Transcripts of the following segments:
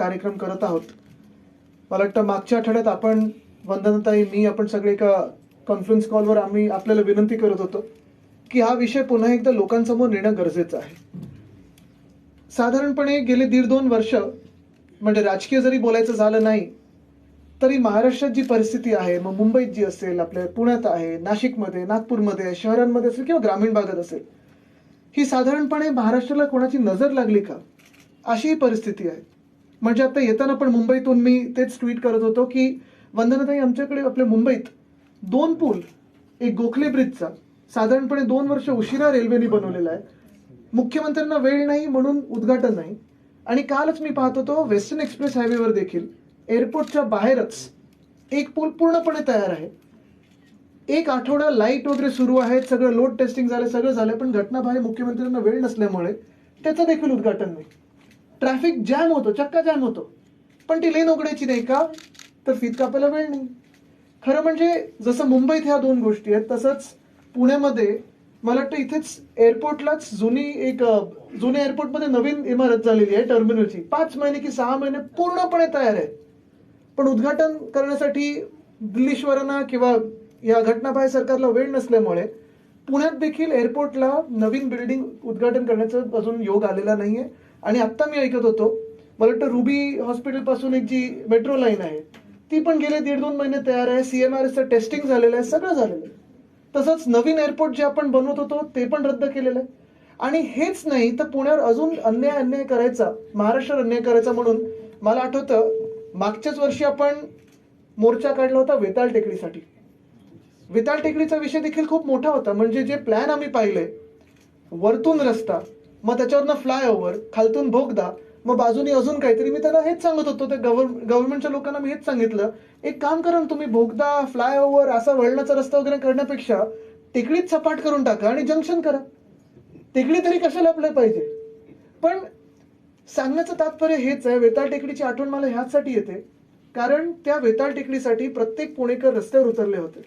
कार्यक्रम करत आहोत. मला वाटतं मागच्या आठवड्यात आपण वंदनताई मी आपण सगळे एका कॉन्फरन्स कॉलवर आम्ही आपल्याला विनंती करत होतो की हा विषय पुन्हा एकदा लोकांसमोर नेणं गरजेचं आहे. साधारणपणे गेले दीड दोन वर्ष म्हणजे राजकीय जरी बोलायचं झालं नाही तरी महाराष्ट्रात जी परिस्थिती आहे मग मुंबईत जी असेल आपल्या पुण्यात आहे नाशिकमध्ये नागपूरमध्ये शहरांमध्ये असेल किंवा ग्रामीण भागात असेल ही साधारणपणे महाराष्ट्राला कोणाची नजर लागली का? अशीही परिस्थिती आहे. म्हणजे आता येताना पण मुंबईतून मी तेच ट्विट करत होतो की वंदनाताई आमच्याकडे आपल्या मुंबईत दोन पूल एक गोखले ब्रिजचा साधारणपणे दोन वर्ष उशिरा रेल्वेने बनवलेला आहे. मुख्यमंत्र्यांना वेळ नाही म्हणून उद्घाटन नाही. आणि कालच मी पाहत होतो वेस्टर्न एक्सप्रेस हायवेवर देखील एअरपोर्टच्या बाहेरच एक पूल पूर्णपणे तयार आहे. एक आठवडा लाइट वगैरे सुरू आहेत सगळं लोड टेस्टिंग झालं सगळं झालं पण घटनाबाहेर मुख्यमंत्र्यांना वेळ नसल्यामुळे त्याचं देखील उद्घाटन नाही. ट्रॅफिक जॅम होतो चक्का जॅम होतो. पण ती लेन उघडायची नाही का? तर फीत कापायला वेळ नाही. खरं म्हणजे जसं मुंबईत ह्या दोन गोष्टी आहेत तसंच पुण्यामध्ये मला वाटतं इथेच एअरपोर्टलाच जुनी एक जुन्या एअरपोर्टमध्ये नवीन इमारत झालेली आहे टर्मिनलची पाच महिने की सहा महिने पूर्णपणे तयार आहे पण उद्घाटन करण्यासाठी दिल्लीश्वरांना किंवा या घटनाबाह्य सरकारला वेळ नसल्यामुळे पुण्यात देखील एअरपोर्टला नवीन बिल्डिंग उद्घाटन करण्याचा अजून योग आलेला नाहीये. आणि आत्ता मी ऐकत होतो मला वाटतं रुबी हॉस्पिटलपासून एक जी मेट्रो लाईन आहे ती पण गेले दीड दोन महिने तयार आहे सीएमआरएसचं टेस्टिंग झालेलं आहे सगळं झालेलं आहे. तसंच नवीन एअरपोर्ट जे आपण बनवत होतो ते पण रद्द केलेलं आहे. आणि हेच नाही तर पुण्यावर अजून अन्याय अन्याय करायचा महाराष्ट्रावर अन्याय करायचा म्हणून मला आठवतं मागच्याच वर्षी आपण मोर्चा काढला होता वेताळ टेकडीसाठी. वेताळ टेकडीचा विषय देखील खूप मोठा होता म्हणजे जे प्लॅन आम्ही पाहिले वरतून रस्ता मग त्याच्यावरनं फ्लायओव्हर खालतून भोगदा मग बाजूनी अजून काहीतरी. मी त्यांना हेच सांगत होतो त्या गव्हर्नमेंटच्या लोकांना मी हेच सांगितलं. एक काम करा ना तुम्ही भोगदा फ्लायओव्हर असा वळणाचा रस्ता वगैरे करण्यापेक्षा टेकडीत सपाट करून टाका आणि जंक्शन करा. टेकडी तरी कशाला आपल्याला पाहिजे? पण सांगण्याचं तात्पर्य हेच आहे वेताळ टेकडीची आठवण मला ह्याचसाठी येते. कारण त्या वेताळ टेकडीसाठी प्रत्येक पुणेकर रस्त्यावर उतरले होते.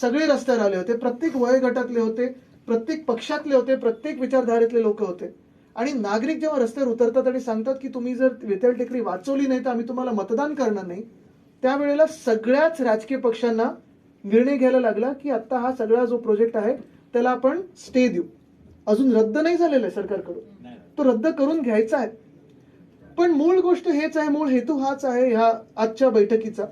सगळे रस्त्यावर आले होते प्रत्येक वयोगटातले होते. प्रत्येक पक्षातले होते प्रत्येक विचारधारेतले लोक होते. आणि नागरिक जेव्हा रस्त्यावर उतरतात आणि सांगतात की तुम्ही जर वेताळ टेकडी वाचवली नाही तर आम्ही तुम्हाला मतदान करणार नाही त्यावेळेला सगळ्याच राजकीय पक्षांना निर्णय घ्यायला लागला की आता हा सगळा जो प्रोजेक्ट आहे त्याला आपण स्टे देऊ. अजून रद्द नाही झालेला आहे सरकारकडून. तो रद्द करून घ्यायचा आहे. पण मूळ गोष्ट हेच आहे मूळ हेतू हाच आहे ह्या आजच्या बैठकीचा.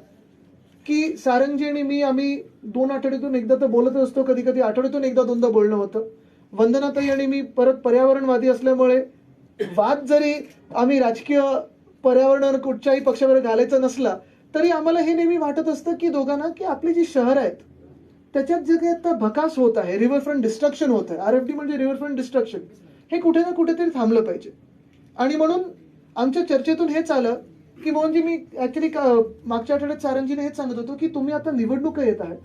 की सारंगजी आणि मी आम्ही दोन आठवड्यातून एकदा तर बोलत असतो. कधी कधी आठवड्यातून एकदा दोनदा बोलणं होतं. वंदनाताई आणि मी परत पर्यावरणवादी असल्यामुळे वाद जरी आम्ही राजकीय पर्यावरण कुठच्याही पक्षावर घालायचा नसला तरी आम्हाला हे नेहमी वाटत असतं की दोघांना की आपली जी शहर आहेत त्याच्यात जे काही आता भकास होत आहे रिव्हरफ्रंट डिस्ट्रक्शन होत आहे आर एफ डी म्हणजे रिव्हरफ्रंट डिस्ट्रक्शन हे कुठे ना कुठेतरी थांबलं पाहिजे. आणि म्हणून आमच्या चर्चेतून हेच आलं की मोहनजी मी ऍक्च्युली मागच्या आठवड्यात सारंजीने हेच सांगत होतो की तुम्ही आता निवडणुका येत आहेत.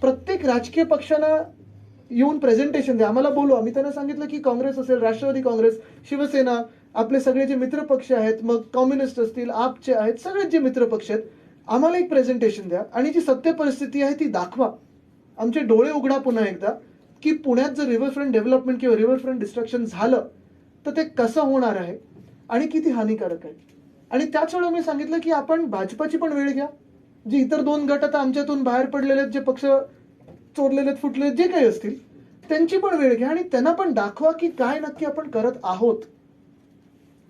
प्रत्येक राजकीय पक्षांना येऊन प्रेझेंटेशन द्या. आम्हाला बोलू. आम्ही त्यांना सांगितलं की काँग्रेस असेल राष्ट्रवादी काँग्रेस शिवसेना आपले सगळे जे मित्र पक्ष आहेत मग कम्युनिस्ट असतील आपचे आहेत सगळेच जे मित्र पक्ष आहेत आम्हाला एक प्रेझेंटेशन द्या. आणि जी सत्य परिस्थिती आहे ती दाखवा. आमचे डोळे उघडा पुन्हा एकदा की पुण्यात जर रिव्हरफ्रंट डेव्हलपमेंट किंवा रिव्हरफ्रंट डिस्ट्रक्शन झालं तर ते कसं होणार आहे आणि किती हानिकारक आहे? आणि त्याच वेळेला मी सांगितलं की आपण भाजपाची पण वेळ घ्या. जे इतर दोन गट आता आमच्यातून बाहेर पडलेले आहेत जे पक्ष चोरलेले आहेत, जे काही असतील त्यांची पण वेळ घ्या आणि त्यांना पण दाखवा की काय नक्की आपण करत आहोत.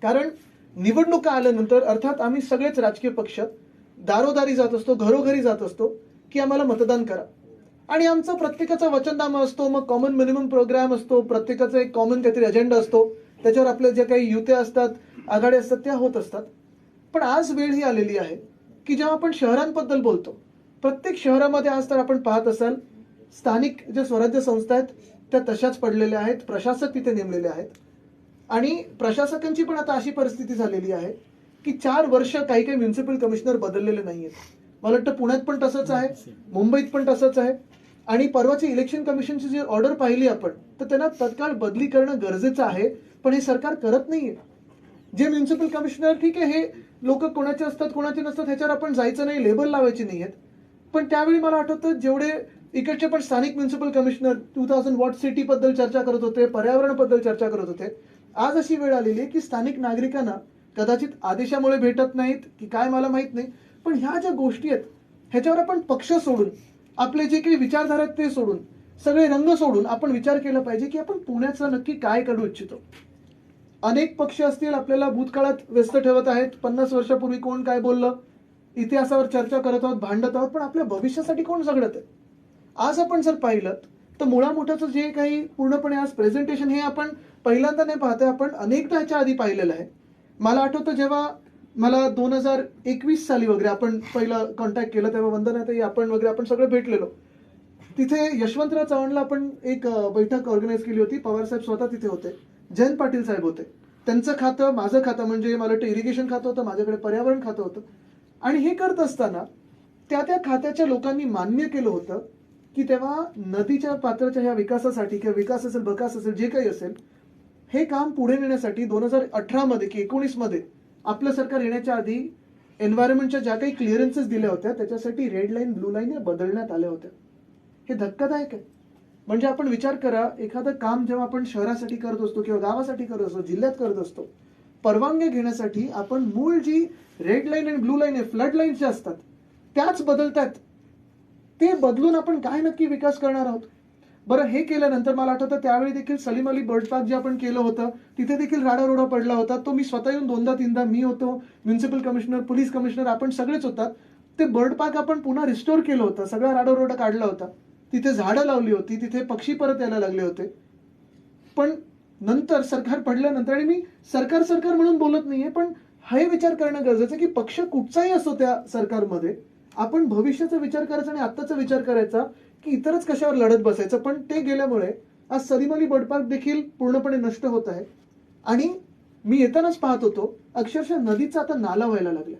कारण निवडणुका आल्यानंतर अर्थात आम्ही सगळेच राजकीय पक्ष दारोदारी जात असतो घरोघरी जात असतो की आम्हाला मतदान करा. आणि आमचं प्रत्येकाचा वचननामा असतो मग कॉमन मिनिमम प्रोग्राम असतो प्रत्येकाचा एक कॉमन काहीतरी अजेंडा असतो त्याच्यावर आपल्या ज्या काही युत्या असतात आघाड्या असतात त्या होत असतात. पण आज वेळ ही आलेली आहे की जेव्हा आपण शहरांबद्दल बोलतो प्रत्येक शहरामध्ये आज तर आपण पाहत असाल स्थानिक ज्या स्वराज्य संस्था आहेत त्या तशाच पडलेल्या आहेत प्रशासक तिथे नेमलेले आहेत. आणि प्रशासकांची पण आता अशी परिस्थिती झालेली आहे की चार वर्ष काही काही म्युन्सिपल कमिशनर बदललेले नाही आहेत मला वाटतं पुण्यात पण तसंच आहे मुंबईत पण तसंच आहे. आणि परवाची इलेक्शन कमिशनची जी ऑर्डर पाहिली आपण तर त्यांना तत्काळ बदली करणं गरजेचं आहे पण हे सरकार करत नाहीये. जे म्युन्सिपल कमिशनर ठीक आहे हे लोक कोणाचे असतात कोणाचे नसतात ह्याच्यावर आपण जायचं नाही लेबल नाही आहेत. पण त्यावेळी मला आठवतं जेवढे इकडचे पण स्थानिक municipal commissioner two thousand watt city बद्दल चर्चा करत होते पर्यावरणाबद्दल चर्चा करत होते आज अशी वेळ आलेली आहे की स्थानिक नागरिकांना कदाचित आदेशामुळे भेटत नाहीत की काय मला माहीत नाही पण ह्या ज्या गोष्टी आहेत ह्याच्यावर आपण पक्ष सोडून आपले जे काही विचारधारा आहेत ते सोडून सगळे रंग सोडून आपण विचार केला पाहिजे की आपण पुण्याचं नक्की काय करू इच्छितो. अनेक पक्ष असतील आपल्याला भूतकाळात व्यस्त ठेवत आहेत. पन्नास वर्षापूर्वी कोण काय बोललं? इतिहासावर चर्चा करत आहोत भांडत आहोत पण आपल्या भविष्यासाठी कोण झगडत आहे? आज आपण जर पाहिलं तर मुळामुठाचं जे काही पूर्णपणे आज प्रेझेंटेशन हे आपण पहिल्यांदा नाही पाहतोय आपण अनेकदा ह्याच्या आधी पाहिलेलं आहे. मला आठवतं जेव्हा मला दोन हजार एकवीस साली वगैरे आपण पहिलं कॉन्टॅक्ट केलं तेव्हा वंदनाताई आपण वगैरे आपण सगळे भेटलेलो. तिथे यशवंतराव चव्हाणला आपण एक बैठक ऑर्गनाईज केली होती. पवारसाहेब स्वतः तिथे होते. जयंत पाटील साहेब होते. त्यांचं खातं माझं खातं म्हणजे मला वाटतं इरिगेशन खातं होतं माझ्याकडे पर्यावरण खातं होतं. आणि हे करत असताना त्या त्या खात्याच्या लोकांनी मान्य केलं होतं की तेव्हा नदीच्या पात्राच्या ह्या विकासासाठी किंवा विकास असेल बकास असेल जे काही असेल हे काम पुढे नेण्यासाठी दोन हजार अठरामध्ये की एकोणीसमध्ये आपलं सरकार येण्याच्या आधी एन्व्हायरमेंटच्या ज्या काही क्लिअरन्सेस दिल्या होत्या त्याच्यासाठी रेड लाईन ब्लू लाईन या बदलण्यात आल्या होत्या. हे धक्कादायक आहे. म्हणजे आपण विचार करा एखादं काम जेव्हा आपण शहरासाठी करत असतो किंवा गावासाठी करत असतो जिल्ह्यात करत असतो परवानगी घेण्यासाठी आपण मूळ जी रेड लाईन आणि ब्लू लाईन आहे फ्लड लाईन ज्या असतात त्याच बदलतात. ते बदलून आपण काय नक्की विकास करणार आहोत? बरं हे केल्यानंतर मला आठवतं त्यावेळी देखील सलीम अली बर्ड पार्क जे आपण केलं होतं तिथे देखील राडारोडा पडला होता. तो मी स्वतः येऊन दोनदा तीनदा मी होतो म्युन्सिपल कमिशनर पोलीस कमिशनर आपण सगळेच होतात. ते बर्ड पार्क आपण पुन्हा रिस्टोर केलं होतं सगळा राडारोडा काढला होता. तिथे झाडं लावली होती तिथे पक्षी परत यायला लागले होते. पण नंतर सरकार पडल्यानंतर आणि मी सरकार सरकार म्हणून बोलत नाहीये पण हे विचार करणं गरजेचं आहे की पक्ष कुठचाही असो त्या सरकारमध्ये आपण भविष्याचा विचार करायचा आणि आत्ताचा विचार करायचा की इतरच कशावर लढत बसायचं. पण ते गेल्यामुळे आज सलीम अली बर्ड पार्क देखील पूर्णपणे नष्ट होत आहे. आणि मी येतानाच पाहत होतो अक्षरशः नदीचा आता नाला व्हायला लागला.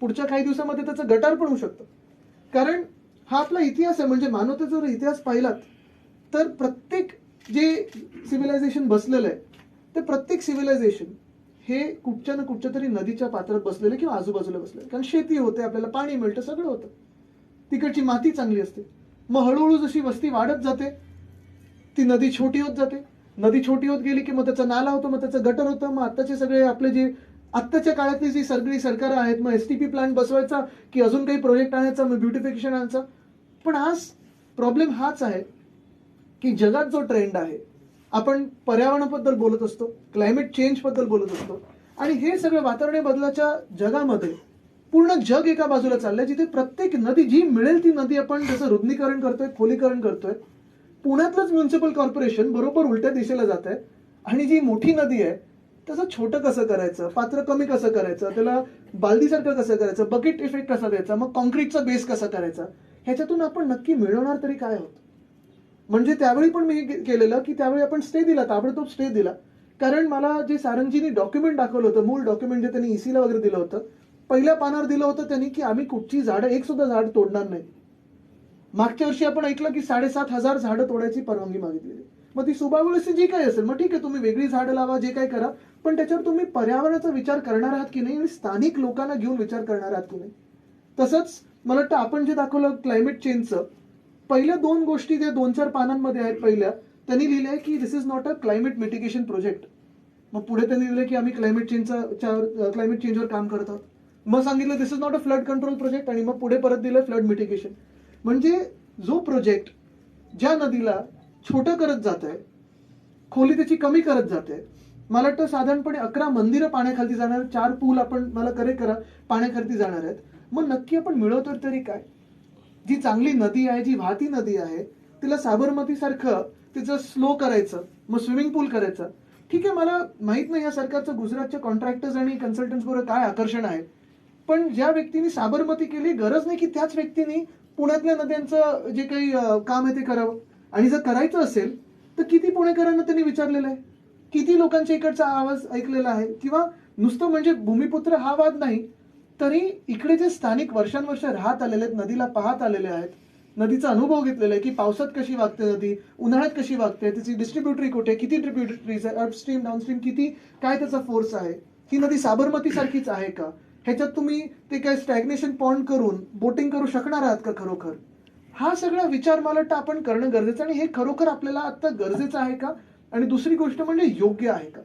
पुढच्या काही दिवसामध्ये त्याचं गटार पण होऊ शकतं. कारण हा आपला इतिहास आहे म्हणजे मानवतेचा जर इतिहास पाहिलात तर प्रत्येक जे सिव्हिलायझेशन बसलेलं आहे ते प्रत्येक सिव्हिलायझेशन हे कुठच्या ना कुठच्या तरी नदीच्या पात्रात बसलेलं किंवा आजूबाजूला बसलेले कारण शेती होते आपल्याला पाणी मिळतं सगळं होतं. तिकडची माती चांगली असते. मग हळूहळू जशी वस्ती वाढत जाते ती नदी छोटी होत जाते. नदी छोटी होत गेली की मग त्याचा नाला होतो मग त्याचं गटर होतं. मग आत्ताचे सगळे आपले जे आत्ताच्या काळातली जी सगळी सरकारं आहेत मग एस टी पी प्लांट बसवायचा की अजून काही प्रोजेक्ट आणायचा मग ब्युटिफिकेशन आणायचा. पण आज प्रॉब्लेम हाच आहे की जगात जो ट्रेंड आहे आपण पर्यावरणाबद्दल बोलत असतो क्लायमेट चेंजबद्दल बोलत असतो आणि हे सगळं वातावरण बदलाच्या जगामध्ये पूर्ण जग एका बाजूला चाललंय जिथे प्रत्येक नदी जी मिळेल ती नदी आपण जसं रुग्णीकरण करतोय खोलीकरण करतोय पुण्यातलंच म्युन्सिपल कॉर्पोरेशन बरोबर उलट्या दिशेला जात आहे आणि जी मोठी नदी आहे त्याचं छोटं कसं करायचं पात्र कमी कसं करायचं त्याला बालदीसारखं कसं करायचं बकेट इफेक्ट कसा द्यायचा मग कॉन्क्रीटचा बेस कसा करायचा ह्याच्यातून आपण नक्की मिळवणार तरी काय होत? म्हणजे त्यावेळी पण मी केलेलं की त्यावेळी आपण स्टे दिला ताबडतोब स्टे दिला. कारण मला जे सारंगजींनी डॉक्युमेंट दाखवलं होतं मूळ डॉक्युमेंट जे त्यांनी ईसीला वगैरे दिलं होतं पहिल्या पानावर दिलं होतं त्यांनी की आम्ही कुठची झाडं एक सुद्धा झाड तोडणार नाही. मागच्या वर्षी आपण ऐकलं की साडेसात हजार झाडं तोडायची परवानगी मागितलेली. मग ती सुबावळीची जी काही असेल मग ठीक आहे तुम्ही वेगळी झाडं लावा जे काही करा पण त्याच्यावर तुम्ही पर्यावरणाचा विचार करणार आहात की नाही आणि स्थानिक लोकांना घेऊन विचार करणार आहात की नाही. तसंच मला वाटतं आपण जे दाखवलं क्लायमेट चेंजचं पहिल्या दोन गोष्टी त्या दोन चार पानांमध्ये आहेत पहिल्या त्यांनी लिहिलंय की this is not a climate mitigation project मग पुढे त्यांनी लिहिलं की आम्ही क्लायमेट चेंजचा क्लायमेट चेंजवर काम करत आहोत. मग सांगितलं this is not a flood control project आणि मग पुढे परत दिलं फ्लड मिटिगेशन म्हणजे जो प्रोजेक्ट ज्या नदीला छोटं करत जात आहे खोली त्याची कमी करत जाते मला वाटतं साधारणपणे अकरा मंदिरं पाण्याखाली जाणार चार पूल आपण मला करे करा पाण्याखाली जाणार आहेत. मग नक्की आपण मिळवतो तरी काय? जी चांगली नदी आहे जी वाहती नदी आहे तिला साबरमती सारखं तिचं स्लो करायचं मग स्विमिंग पूल करायचं. ठीक आहे मला माहीत नाही या सरकारचं गुजरातच्या कॉन्ट्रॅक्टर्स आणि कन्सल्टन्स बरोबर काय आकर्षण आहे. पण ज्या व्यक्तीने साबरमती केली गरज नाही की त्याच व्यक्तीने पुण्यातल्या नद्यांचं जे काही काम आहे ते करावं. आणि जर करायचं असेल तर किती पुणेकरांना त्यांनी विचारलेलं आहे? किती लोकांच्या इकडचा आवाज ऐकलेला आहे? किंवा नुसतं म्हणजे भूमिपुत्र हा वाद नाही तरी इकडे जे स्थानिक वर्षानुवर्ष राहत आलेले आहेत नदीला पाहत आलेले आहेत नदीचा अनुभव घेतलेला आहे की पावसात कशी वागते नदी उन्हाळ्यात कशी वागते त्याची डिस्ट्रीब्युटरी कुठे किती ट्रिब्युटरीज आहे अपस्ट्रीम डाऊनस्ट्रीम किती काय त्याचा फोर्स आहे ही नदी साबरमती सारखीच आहे का? ह्याच्यात तुम्ही ते काय स्टॅग्नेशन पॉइंट करून बोटिंग करू शकणार आहात का खरोखर? हा सगळा विचार मला वाटतं आपण करणं गरजेचं आहे आणि हे खरोखर आपल्याला आता गरजेचं आहे का? आणि दुसरी गोष्ट म्हणजे योग्य आहे का?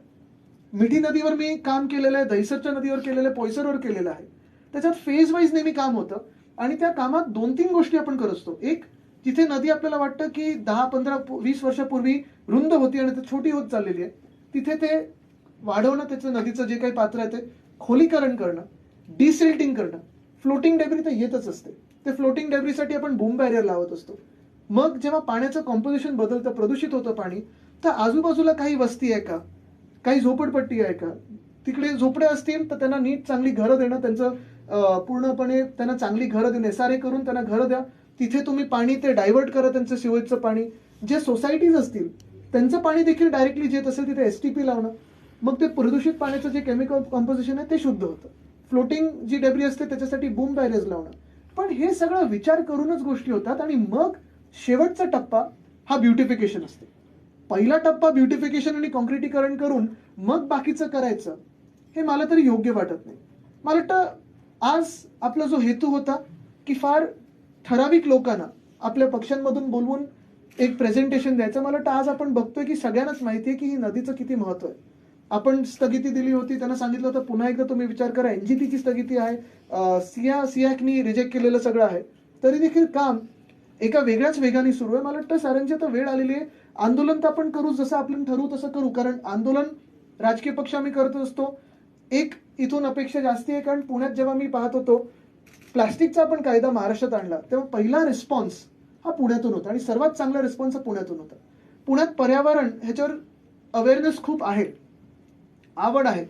मिठी नदीवर मी काम केलेलं आहे दहिसरच्या नदीवर केलेलं आहे पोयसरवर केलेलं आहे. त्याच्यात फेज वाईज नेहमी काम होतं. आणि त्या कामात दोन तीन गोष्टी आपण करत असतो. एक तिथे नदी आपल्याला वाटतं की दहा पंधरा वीस वर्षापूर्वी रुंद होती आणि ती छोटी होत चाललेली आहे तिथे ते वाढवणं त्याचं नदीचं जे काही पात्र आहे ते खोलीकरण करणं डिसिल्टिंग करणं फ्लोटिंग डेब्री तर येतच असते. ते फ्लोटिंग डेब्रीसाठी आपण बूम बॅरियर लावत असतो. मग जेव्हा पाण्याचं कॉम्पोजिशन बदलतं प्रदूषित होतं पाणी तर आजूबाजूला काही वस्ती आहे का? काही झोपडपट्टी आहे का? तिकडे झोपड्या असतील तर त्यांना नीट चांगली घरं देणं त्यांचं पूर्णपणे त्यांना चांगली घरं देऊन एस आर ए करून त्यांना घरं द्या. तिथे तुम्ही पाणी ते डायव्हर्ट करा त्यांचं सिवेजचं पाणी. जे सोसायटीज असतील त्यांचं पाणी देखील डायरेक्टली जे असेल तिथे एस टी पी लावणं. मग ते प्रदूषित पाण्याचं जे केमिकल कॉम्पोजिशन आहे ते शुद्ध होतं. फ्लोटिंग जी डेब्री असते त्याच्यासाठी बूम बॅरेज लावणं. पण हे सगळं विचार करूनच गोष्टी होतात आणि मग शेवटचा टप्पा हा ब्युटिफिकेशन असते. पहिला टप्पा ब्युटिफिकेशन आणि कॉन्क्रिटीकरण करून मग बाकीचं करायचं हे मला तरी योग्य वाटत नाही. मला वाटतं आज आपला जो हेतू होता की फार ठराविक लोकांना आपल्या पक्षांमधून बोलवून एक प्रेझेंटेशन द्यायचं. मला वाटतं आज आपण बघतोय की सगळ्यांनाच माहिती आहे की ही नदीचं किती महत्त्व आहे. आपण स्थगिती दिली होती त्यांना सांगितलं होतं पुन्हा एकदा तुम्ही विचार करा एनजीटीची स्थगिती आहे सिया सियाकनी रिजेक्ट केलेलं सगळं आहे. तरी देखील काम एका वेगळ्याच वेगाने सुरू आहे. मला वाटतं साऱ्यांची आता वेळ आलेली आहे. आंदोलन तर आपण करू जसं आपण ठरवू तसं करू. कारण आंदोलन राजकीय पक्ष आम्ही करत असतो. एक इथून अपेक्षा जास्ती आहे कारण पुण्यात जेव्हा मी पाहत होतो प्लास्टिकचा आपण कायदा महाराष्ट्रात आणला तेव्हा पहिला रिस्पॉन्स हा पुण्यातून होता आणि सर्वात चांगला रिस्पॉन्स हा पुण्यातून होता. पुण्यात पर्यावरण ह्याच्यावर अवेअरनेस खूप आहे आवड आहे.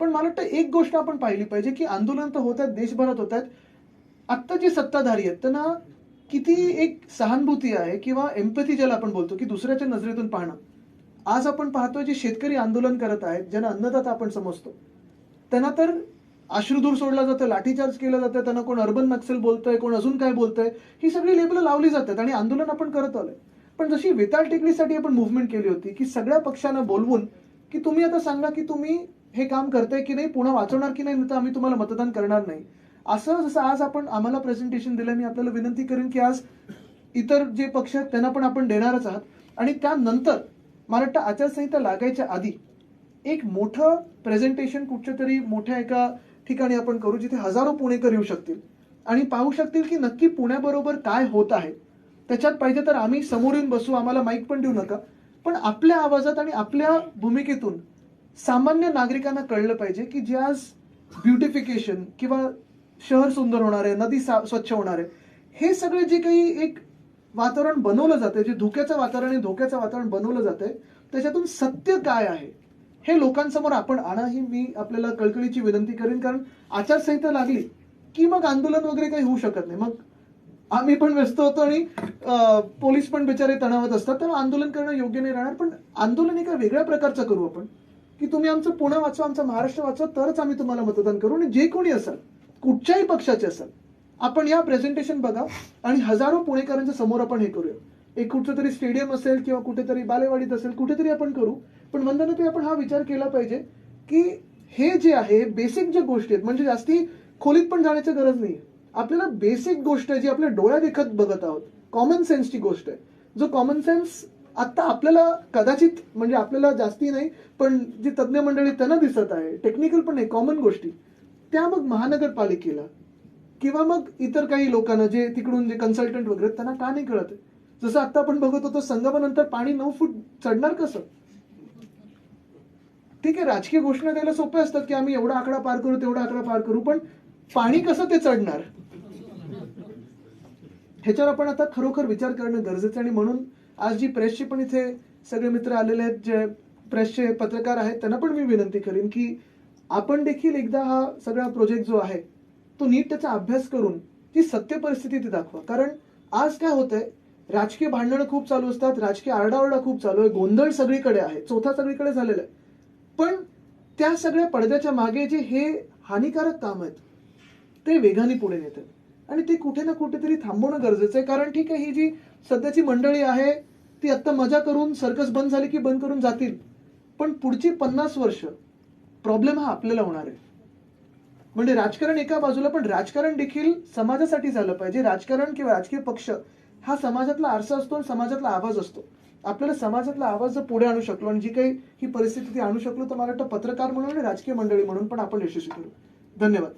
पण मला वाटतं एक गोष्ट आपण पाहिली पाहिजे की आंदोलन तर होत आहेत देशभरात होत आहेत. आत्ता जे सत्ताधारी आहेत त्यांना किती एक सहानुभूती आहे किंवा एम्पथी ज्याला आपण बोलतो की दुसऱ्याच्या नजरेतून पाहणं. आज आपण पाहतोय जे शेतकरी आंदोलन करत आहेत ज्यांना अन्नदाता आपण समजतो. त्यांना तर अश्रुधूर सोडला जातं लाठीचार्ज केलं जातं त्यांना कोण अर्बन नक्सल बोलतंय कोण अजून काय बोलतंय ही सगळी लेबलं लावली जातात आणि आंदोलन आपण करत आलोय. पण जशी वेताळ टेकडीसाठी आपण मुव्हमेंट केली होती की सगळ्या पक्षांना बोलवून की तुम्ही आता सांगा की तुम्ही हे काम करताय की नाही पुन्हा वाचवणार की नाही नाही तर आम्ही तुम्हाला मतदान करणार नाही. असं जसं आज आपण आम्हाला प्रेझेंटेशन दिलं मी आपल्याला विनंती करेन की आज इतर जे पक्ष आहेत त्यांना पण आपण देणारच आहात. आणि त्यानंतर मला वाटतं आचारसंहिता लागायच्या आधी एक मोठं प्रेझेंटेशन कुठच्या तरी मोठ्या एका ठिकाणी आपण करू जिथे हजारो पुणेकर येऊ शकतील. आणि पाहू शकतील की नक्की पुण्याबरोबर काय होत आहे. त्याच्यात पाहिजे तर आम्ही समोर येऊन बसू आम्हाला माईक पण देऊ नका. पण आपल्या आवाजात आणि आपल्या भूमिकेतून सामान्य नागरिकांना कळलं पाहिजे की जे आज ब्युटिफिकेशन किंवा शहर सुंदर होणार आहे नदी सा- स्वच्छ होणार आहे हे सगळे जे काही एक वातावरण बनवलं जाते जे धोक्याचं वातावरण आणि धोक्याचं वातावरण बनवलं जातंय त्याच्यातून सत्य काय आहे? हे लोकांसमोर आपण आणा ही मी आपल्याला कळकळीची विनंती करेन कारण आचारसंहिता लागली की मग आंदोलन वगैरे काही होऊ शकत नाही. मग आम्ही पण व्यस्त होतो आणि पोलीस पण बिचारे तणावात असतात तर आंदोलन करणं योग्य नाही राहणार. पण आंदोलन एका वेगळ्या प्रकारचं करू आपण. की तुम्ही आमचं पुणे वाचवा आमचं महाराष्ट्र वाचवा तरच आम्ही तुम्हाला मतदान करू. आणि जे कोणी असाल कुठच्याही पक्षाचे असाल आपण या प्रेझेंटेशन बघा आणि हजारो पुणेकरांच्या समोर आपण हे करूया. एक कुठचं तरी स्टेडियम असेल किंवा कुठेतरी बालेवाडीत असेल कुठेतरी आपण करू. पण वंदनाताई आपण हा विचार केला पाहिजे की हे जे आहे बेसिक ज्या गोष्टी आहेत म्हणजे जास्ती खोलीत पण जाण्याची गरज नाही आपल्याला बेसिक गोष्ट आहे जी आपल्या डोळ्या देखत बघत आहोत कॉमन सेन्सची गोष्ट आहे. जो कॉमन सेन्स आता आपल्याला कदाचित म्हणजे आपल्याला जास्ती नाही पण जी तज्ज्ञ मंडळी त्यांना दिसत आहे टेक्निकल पण नाही कॉमन गोष्टी त्या मग महानगरपालिकेला किंवा मग इतर काही लोकांना जे तिकडून जे कन्सल्टंट वगैरे आहेत, त्यांना का नाही कळत? आहे? जसं आता आपण बघत होतो संगमानंतर पाणी नऊ फूट चढणार कसं? ठीक आहे राजकीय घोषणा द्यायला सोपे असतात की आम्ही एवढा आकडा पार करू तेवढा आकडा पार करू पण पाणी कसं ते चढणार? ह्याच्यावर आपण आता खरोखर विचार करणं गरजेचं आणि म्हणून आज जी प्रेसचे पण इथे सगळे मित्र आलेले आहेत जे प्रेसचे पत्रकार आहेत त्यांना पण मी विनंती करीन की आपण देखील एकदा हा सगळा प्रोजेक्ट जो आहे तो नीट त्याचा अभ्यास करून ती सत्य परिस्थिती ती दाखवा. कारण आज काय होतंय राजकीय भांडणं खूप चालू असतात राजकीय आरडाओरडा खूप चालू आहे गोंधळ सगळीकडे आहे चौथा सगळीकडे झालेला आहे. पण त्या सगळ्या पडद्याच्या मागे जे हे हानिकारक काम आहेत ते वेगाने पुढे नेतात. आणि ते कुठे ना कुठेतरी थांबवणं गरजेचं आहे. कारण ठीक आहे ही जी सध्याची मंडळी आहे ती आत्ता मजा करून सर्कस बंद झाली की बंद करून जातील. पण पुढची पन्नास वर्ष प्रॉब्लेम हा आपल्याला होणार आहे. म्हणजे राजकारण एका बाजूला पण राजकारण देखील समाजासाठी झालं पाहिजे. राजकारण किंवा राजकीय पक्ष हा समाजातला आरसा असतो आणि समाजातला आवाज असतो. आपल्याला समाजातला आवाज जर पुढे आणू शकलो आणि जी काही ही परिस्थिती आणू शकलो तर मला वाटतं पत्रकार म्हणून आणि राजकीय मंडळी म्हणून पण आपण यशस्वी करू धन्यवाद.